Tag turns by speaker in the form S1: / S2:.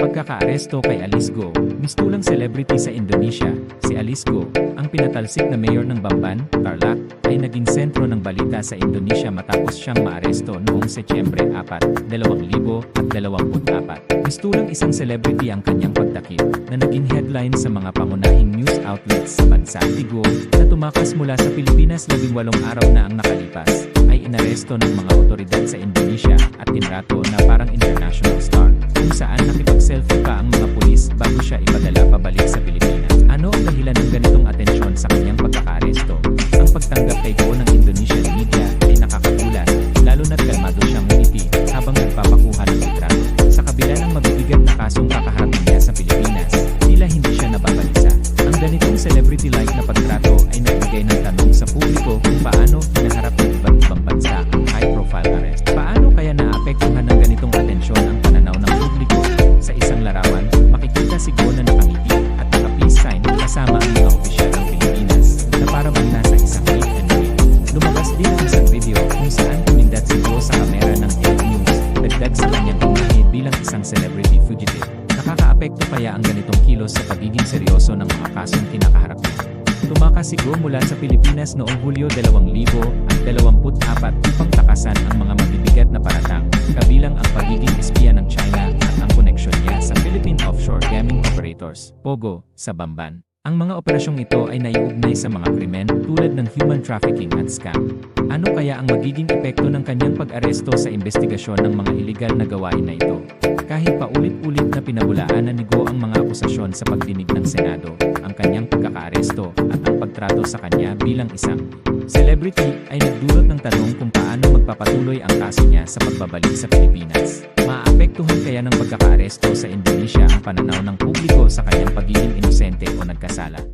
S1: Pagkakaaresto kay Alice Go, mistulang celebrity sa Indonesia, si Alice Go, ang pinatalsik na mayor ng Bamban, Tarlac, ay naging sentro ng balita sa Indonesia matapos siyang maaresto noong Setyembre 4, 2024. Mistulang isang celebrity ang kanyang pagtakip na naging headline sa mga pangunahing news outlets sa bansa. Si Go, na tumakas mula sa Pilipinas 18 araw na ang nakalipas, ay inaresto ng mga otoridad sa Indonesia at tinrato na parang international star, kung saan nakipag-selfie pa ang mga pulis bago siya ipadala pabalik sa Pilipinas. Ano ang dahilan ng ganitong atensyon sa kanyang pagkakaaresto? Ang pagtanggap kay Go ng pagtrato ay nagbigay ng tanong sa publiko kung paano hinaharap ng iba't ibang bansa ang high-profile arrest. Paano kaya naapektuhan ng ganitong atensyon ang pananaw ng publiko? Sa isang larawan, makikita si Go na nakangiti at naka-peace sign kasama ang mga opisyal ng Pilipinas na para bang nasa isang meet and greet. Lumabas din ang isang video kung saan tumindat si Go sa kamera ng 8 News, dagdag sa kanyang imahe bilang isang celebrity fugitive. Nakakaapekto kaya ang ganitong kilos sa pagiging seryoso ng mga kasong kinakaharap niya. Tumakas si Go mula sa Pilipinas noong Hulyo 2024 upang takasan ang mga mabibigat na paratang, kabilang ang pagiging espiya ng China at ang koneksyon niya sa Philippine Offshore Gaming Operators, POGO, sa Bamban. Ang mga operasyong ito ay naiugnay sa mga krimen tulad ng human trafficking at scam. Ano kaya ang magiging epekto ng kanyang pag-aresto sa investigasyon ng mga iligal na gawain na ito? Kahit paulit-ulit na pinabulaanan ni Go ang mga akusasyon sa pagdinig ng Senado, ang kanyang pagkakaaresto at ang pagtrato sa kanya bilang isang celebrity ay nagdulot ng tanong kung paano magpapatuloy ang kaso niya sa pagbabalik sa Pilipinas. Maapektuhan kaya ng pagkakaaresto sa Indonesia ang pananaw ng publiko sa kanyang pagiging inosente o nagkasala?